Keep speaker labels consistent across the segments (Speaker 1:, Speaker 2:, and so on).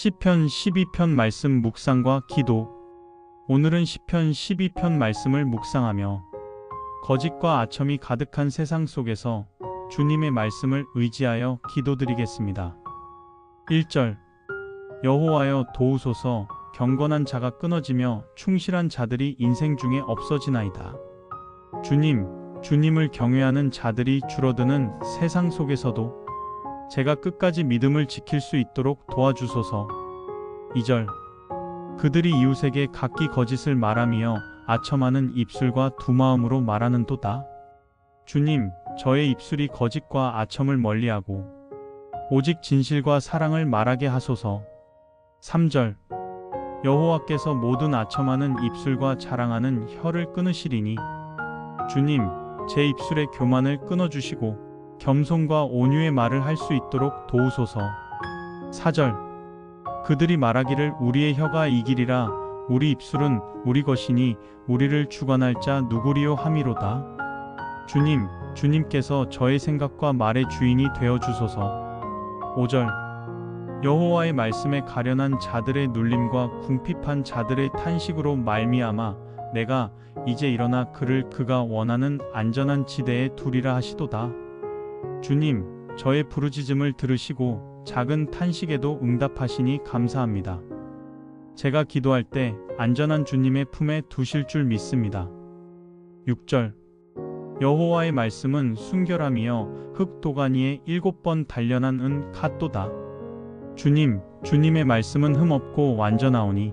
Speaker 1: 시편 12편 말씀 묵상과 기도. 오늘은 시편 12편 말씀을 묵상하며 거짓과 아첨이 가득한 세상 속에서 주님의 말씀을 의지하여 기도드리겠습니다. 1절 여호와여 도우소서 경건한 자가 끊어지며 충실한 자들이 인생 중에 없어지나이다. 주님, 주님을 경외하는 자들이 줄어드는 세상 속에서도 제가 끝까지 믿음을 지킬 수 있도록 도와주소서. 2절 그들이 이웃에게 각기 거짓을 말하며 아첨하는 입술과 두 마음으로 말하는도다. 주님, 저의 입술이 거짓과 아첨을 멀리하고 오직 진실과 사랑을 말하게 하소서. 3절 여호와께서 모든 아첨하는 입술과 자랑하는 혀를 끊으시리니 주님, 제 입술의 교만을 끊어 주시고 겸손과 온유의 말을 할 수 있도록 도우소서. 4절 그들이 말하기를 우리의 혀가 이기리라 우리 입술은 우리 것이니 우리를 주관할 자 누구리요 함이로다. 주님, 주님께서 저의 생각과 말의 주인이 되어 주소서. 5절 여호와의 말씀에 가련한 자들의 눌림과 궁핍한 자들의 탄식으로 말미암아 내가 이제 일어나 그를 그가 원하는 안전한 지대에 두리라 하시도다. 주님, 저의 부르짖음을 들으시고 작은 탄식에도 응답하시니 감사합니다. 제가 기도할 때 안전한 주님의 품에 두실 줄 믿습니다. 6절 여호와의 말씀은 순결함이여 흙도가니에 일곱 번 단련한 은 갓도다. 주님, 주님의 말씀은 흠없고 완전하오니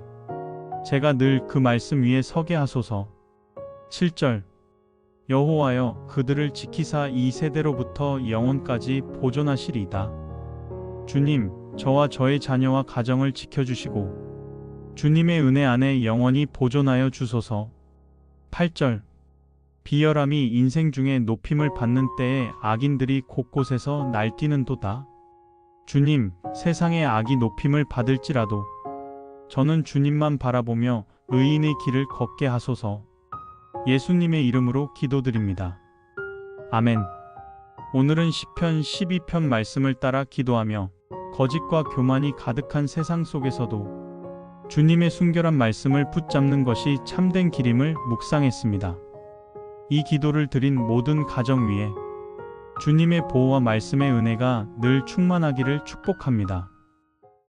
Speaker 1: 제가 늘 그 말씀 위에 서게 하소서. 7절 여호와여 그들을 지키사 이 세대로부터 영원까지 보존하시리이다. 주님, 저와 저의 자녀와 가정을 지켜주시고 주님의 은혜 안에 영원히 보존하여 주소서. 8절 비열함이 인생 중에 높임을 받는 때에 악인들이 곳곳에서 날뛰는도다. 주님, 세상의 악이 높임을 받을지라도 저는 주님만 바라보며 의인의 길을 걷게 하소서. 예수님의 이름으로 기도드립니다. 아멘. 오늘은 시편 12편 말씀을 따라 기도하며 거짓과 교만이 가득한 세상 속에서도 주님의 순결한 말씀을 붙잡는 것이 참된 길임을 묵상했습니다. 이 기도를 드린 모든 가정 위에 주님의 보호와 말씀의 은혜가 늘 충만하기를 축복합니다.